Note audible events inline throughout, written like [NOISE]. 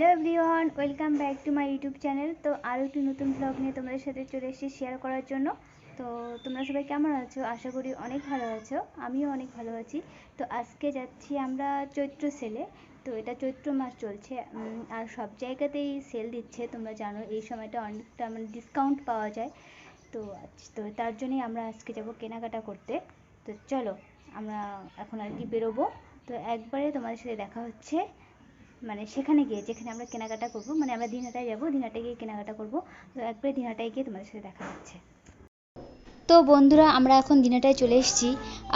Hello everyone, welcome back to my YouTube channel. তো আরও একটি নতুন ব্লগ নিয়ে তোমাদের সাথে চলে এসেছি শেয়ার করার জন্য। তো তোমরা সবাই কেমন আছো? আশা করি অনেক ভালো আছো, আমিও অনেক ভালো আছি। তো আজকে যাচ্ছি আমরা চৈত্র সেলে। তো এটা চৈত্র মাস চলছে আর সব জায়গাতেই সেল দিচ্ছে। তোমরা জানো এই সময়টা অনেকটা মানে ডিসকাউন্ট পাওয়া যায়। তো তো তার জন্যই আমরা আজকে যাব কেনাকাটা করতে। তো চলো, আমরা এখন আর কি বেরোবো। তো একবারে তোমাদের সাথে দেখা হচ্ছে। মানে সেখানে গিয়ে যেখানে আমরা কেনাকাটা করব মানে আমরা দিনহাটায় যাব, দিনহাটায় গিয়ে কেনাকাটা করব। তো একবারে দিনহাটায় গিয়ে তোমাদের সাথে দেখা হচ্ছে। তো বন্ধুরা, আমরা এখন দিনহাটায় চলে এসেছি।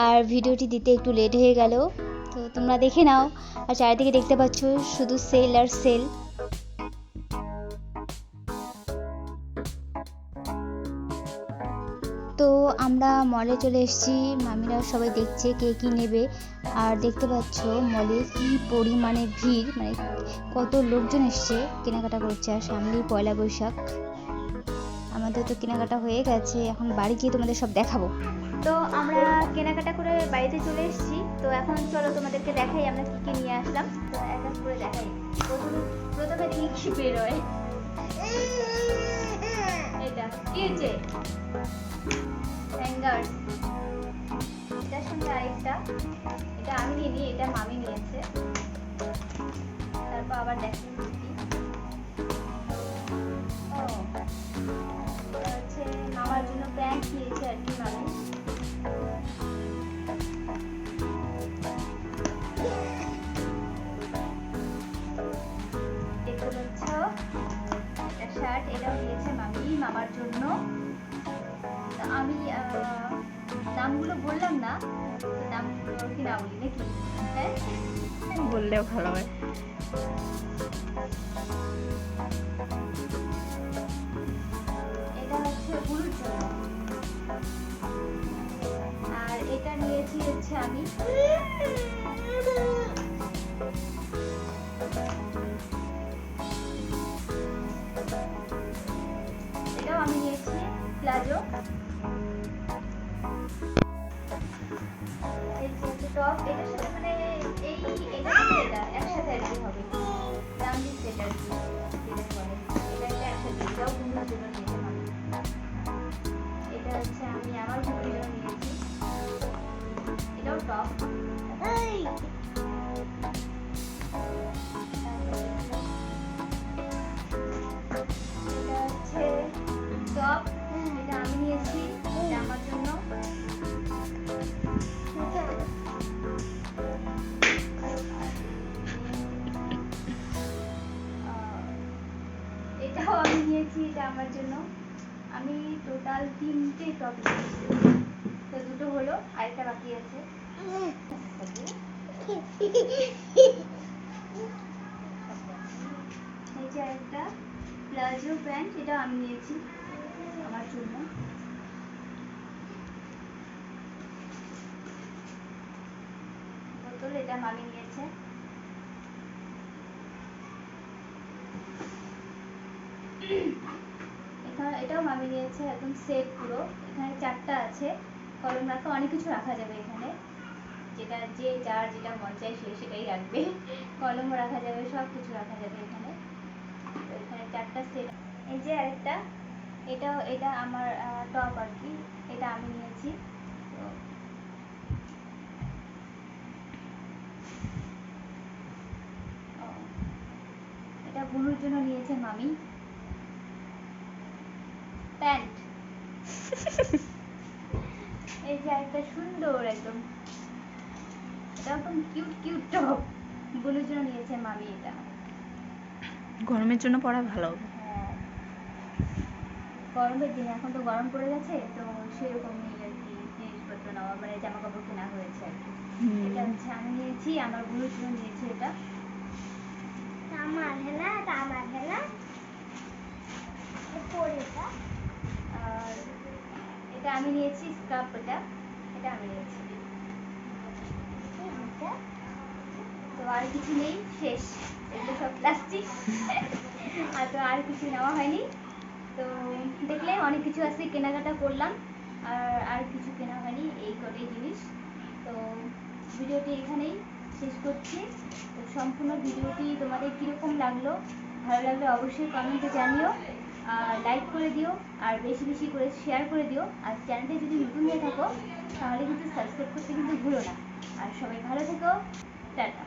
আর ভিডিওটি দিতে একটু লেট হয়ে গেল। তো তোমরা দেখে নাও। আর চারিদিকে দেখতে পাচ্ছ শুধু সেল আর সেল তো আমরা মলে চলে এসেছি। মামিরা সবাই দেখছে কে কী নেবে। আর দেখতে পাচ্ছ মলে কি পরিমাণে ভিড় মানে কত লোকজন এসছে কেনাকাটা করছে। আর সামনেই পয়লা বৈশাখ। আমাদের তো কেনাকাটা হয়ে গেছে, এখন বাড়ি গিয়ে তোমাদের সব দেখাবো। তো আমরা কেনাকাটা করে বাড়িতে চলে এসেছি। তো এখন চলো তোমাদেরকে দেখাই আমরা কি কি নিয়ে আসলাম। তো এক এক করে দেখাই। প্রথমে প্রথমে বেরোয়। এটা কি হচ্ছে আরেকটা। এটা আমি নিয়ে এটা মামি নিয়েছে। তারপর আবার দেখি ও হচ্ছে মামার জন্য প্যান্ট নিয়েছে আর কি শার্ট এটাও নিয়েছে মামি মামার জন্য। তা আমি দামগুলো বললাম না তো দামগুলো কি না বলি নাকি? হ্যাঁ? বললেও ভালো হয়। এটা হচ্ছে গুরুর জন্য আর এটা নিয়েছি হচ্ছে আমি। এটাও আমি নিয়েছি প্লাজো। টপ এটার সাথে মানে এই এটা এটা একসাথে আর কি হবে? দাম দিচ্ছে এটা আর কি? যেটাকে বলে এটা একটা একসাথে এটাও বন্ধুর জন্য নিয়েছে আমি এটা হচ্ছে আমি আমার বন্ধুর জন্য নিয়েছি। এটাও টপ আমার জন্য আমি টোটাল তিনটে টপ তো দুটো হলো আরেকটা বাকি আছে। এই যে একটা প্লাজো প্যান্ট এটা আমি নিয়েছি আমার জন্য। বোতল, এটা মামি নিয়েছে। এখানে এটাও মামি নিয়েছে একদম সেট পুরো। এখানে চারটা আছে। কলম রাখা, অনেক কিছু রাখা যাবে এখানে। যেটা যে যার যেটা মন চায় সে সেটাই রাখবে। [LAUGHS] কলমও রাখা যাবে সব কিছু রাখা যাবে এখানে। তো এখানে চারটা সেট এই যে আরেকটা, এটাও, এটা আমার টপ আর কি। এটা আমি নিয়েছি। তো এটা বুনুর জন্য নিয়েছে মামি। প্যান্ট। এই যে একটা সুন্দর একদম। এটা একদম কিউট কিউট টপ। বুনুর জন্য নিয়েছে মামি এটা। গরমের জন্য পরা ভালো। হ্যাঁ। গরমের দিন এখন তো গরম পড়ে গেছে তো সেরকমই আর কি জিনিসপত্র নেওয়া মানে জামা কাপড় কেনা হয়েছে আর কি। এটা হচ্ছে আমি নিয়েছি আমার বুনুর জন্য নিয়েছি এটা। আমার হেনা এটা আমার হেনা আর এটা আমি নিয়েছি স্কার্ফ এটা। এটা আমি নিয়েছি। তো আর কিছু নেই, শেষ। এগুলো সব প্লাস্টিক। আর তো আর কিছু নেওয়া হয়নি। তো দেখলে অনেক কিছু আছে, কেনাকাটা করলাম। আর আর কিছু কেনা হয়নি, এই কটাই জিনিস। তো ভিডিওটি এখানেই শেষ করছি। তো সম্পূর্ণ ভিডিওটি তোমাদের কীরকম লাগল, ভালো লাগলে অবশ্যই কমেন্টে জানিও। লাইক করে দিও আর বেশি বেশি করে শেয়ার করে দিও। আর চ্যানেলটা যদি নতুন হয়ে থাকো, তাহলে কিন্তু সাবস্ক্রাইব করতে কিন্তু ভুলো না। আর সবাই ভালো থেকো। টাটা।